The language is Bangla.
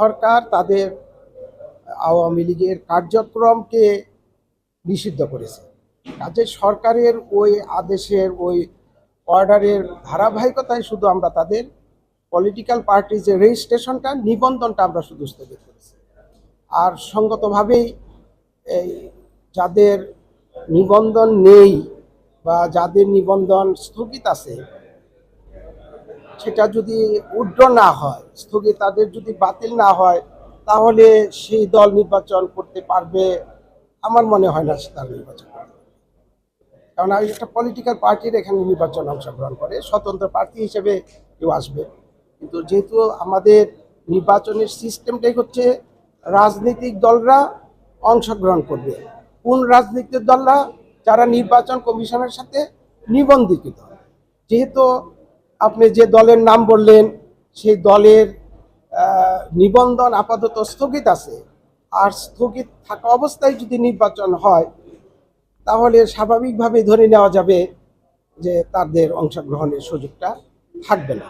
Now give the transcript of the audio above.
সরকার তাদের আওয়ামী লীগের কার্যক্রমকে নিষিদ্ধ করেছে। কাজে সরকারের ওই আদেশের ওই অর্ডারের ধারাবাহিকতায় শুধু আমরা তাদের পলিটিক্যাল পার্টির যে রেজিস্ট্রেশনটা নিবন্ধনটা আমরা শুধু স্থগিত করেছি। আর সঙ্গতভাবেই এই যাদের নিবন্ধন নেই বা যাদের নিবন্ধন স্থগিত আছে সেটা যদি উড্র না হয় স্থগিত তাদের যদি বাতিল না হয়, তাহলে সেই দল নির্বাচন করতে পারবে, আমার মনে হয় না সে তার নির্বাচন। কারণ আমি একটা পলিটিক্যাল পার্টির এখানে নির্বাচন অংশগ্রহণ করে, স্বতন্ত্র প্রার্থী হিসেবে কেউ আসবে। কিন্তু যেহেতু আমাদের নির্বাচনের সিস্টেমটাই হচ্ছে রাজনৈতিক দলরা অংশগ্রহণ করবে। কোন রাজনৈতিক দলরা? যারা নির্বাচন কমিশনের সাথে নিবন্ধিত। যেহেতু আপনি যে দলের নাম বললেন, সেই দলের নিবন্ধন আপাতত স্থগিত আছে। আর স্থগিত থাকা অবস্থায় যদি নির্বাচন হয়, তাহলে স্বাভাবিকভাবে ধরে নেওয়া যাবে যে তাদের অংশগ্রহণের সুযোগটা থাকবে না।